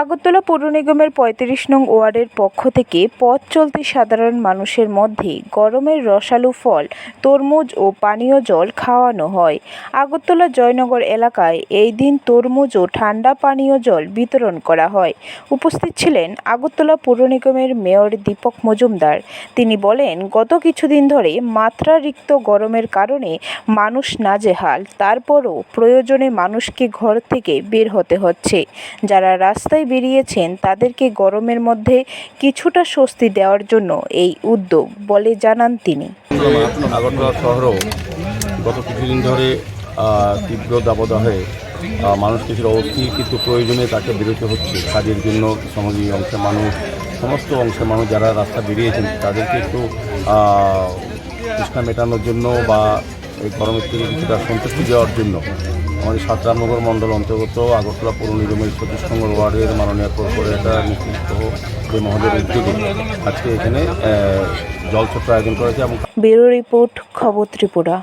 আগরতলা পৌর নিগমের পঁয়ত্রিশ নং ওয়ার্ডের পক্ষ থেকে পথ চলতি সাধারণ মানুষের মধ্যে গরমের রসালো ফল, তরমুজ ও পানীয় জল খাওয়ানো হয়। আগরতলা জয়নগর এলাকায় এই দিন তরমুজ ও ঠান্ডা পানীয় জল বিতরণ করা হয়। উপস্থিত ছিলেন আগরতলা পৌর নিগমের মেয়র দীপক মজুমদার। তিনি বলেন, গত কিছুদিন ধরে মাত্রারিক্ত গরমের কারণে মানুষ নাজেহাল, তারপরও প্রয়োজনে মানুষকে ঘর থেকে বের হতে হচ্ছে। যারা রাস্তায় বেরিয়েছেন তাদেরকে গরমের মধ্যে কিছুটা স্বস্তি দেওয়ার জন্য এই উদ্যোগ বলে জানান তিনি। আগরতলা শহরেও গত কিছুদিন ধরে তীব্র দাবদাহে মানুষ কিছুটা অস্থির কিন্তু প্রয়োজনে তাকে বেরোতে হচ্ছে। কাজের জন্য সমাজী অংশের মানুষ, সমস্ত অংশের মানুষ যারা রাস্তা বেরিয়েছেন তাদেরকে একটু তৃষ্ণা মেটানোর জন্য বা এই গরমের থেকে কিছুটা সন্তুষ্টি দেওয়ার জন্য আমাদের সাতরামনগর মন্ডল অন্তর্গত আগরতলা পৌর নিগমের চব্বিশ নম্বর ওয়ার্ডের মাননীয় কর্পোরেটর নেতৃত্ব মহোদয়ের উদ্যোগে আজকে এখানে জল জলছত্র আয়োজন করেছে এবং ব্যুরো রিপোর্ট খবর ত্রিপুরা।